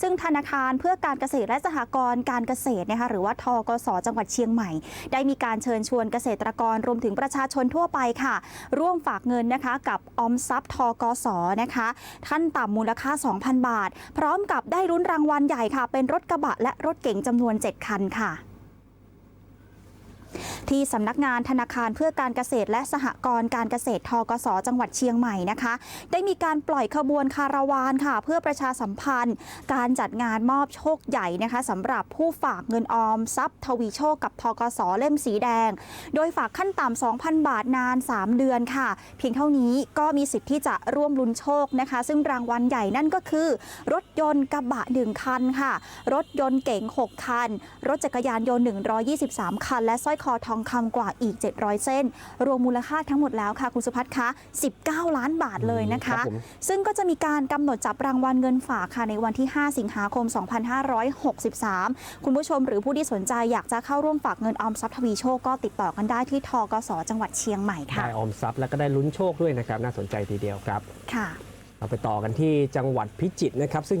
ซึ่งธนาคารเพื่อการเกษตรและสหกรณ์การเกษตรนะคะหรือว่าทกสจังหวัดเชียงใหม่ ได้มีการเชิญชวนเกษตรกรรวมถึงประชาชนทั่วไปค่ะ ร่วมฝากเงินนะคะกับออมทรัพย์ทกสนะคะขั้นต่ำมูลค่า 2,000 บาท พร้อมกับได้รุ้นรางวัลใหญ่ค่ะ เป็นรถกระบะและรถเก๋งจำนวน 7 คันค่ะ ที่สำนักงานธนาคารเพื่อการเกษตรและสหกรณ์การเกษตรทกสจังหวัดเชียงใหม่นะคะ ได้มีการปล่อยขบวนคาราวานค่ะ เพื่อประชาสัมพันธ์ การจัดงานมอบโชคใหญ่นะคะสำหรับผู้ฝากเงินออมทรัพย์ทวีโชคกับทกสเล่มสีแดง โดยฝากขั้นต่ำ2,000 บาทนาน 3 เดือนค่ะ เพียงเท่านี้ก็มีสิทธิ์ที่จะร่วมลุ้นโชคนะคะ ซึ่งรางวัลใหญ่นั่นก็คือ รถยนต์กระบะ 1 คันค่ะ รถยนต์เก๋ง6 คัน รถจักรยานยนต์ 123 คัน และสร้อยคอทองคำกว่าอีก 700 เส้น รวมมูลค่าทั้งหมดแล้วค่ะ คุณสุพัฒน์คะ 19 ล้านบาทเลยนะคะรับผมซึ่งก็จะมีการกำหนดจับรางวัลเงินฝากค่ะในวันที่ 5 สิงหาคม 2563 คุณผู้ชมหรือผู้ที่สนใจอยากจะเข้าร่วมฝากเงินออมทรัพย์ทวีโชคก็ติดต่อกันได้ที่ทกสจังหวัดเชียงใหม่ค่ะได้ออมทรัพย์แล้วก็ได้ลุ้นโชคด้วยนะครับ น่าสนใจทีเดียวครับค่ะเราไปต่อกันที่จังหวัดพิจิตรนะครับซึ่ง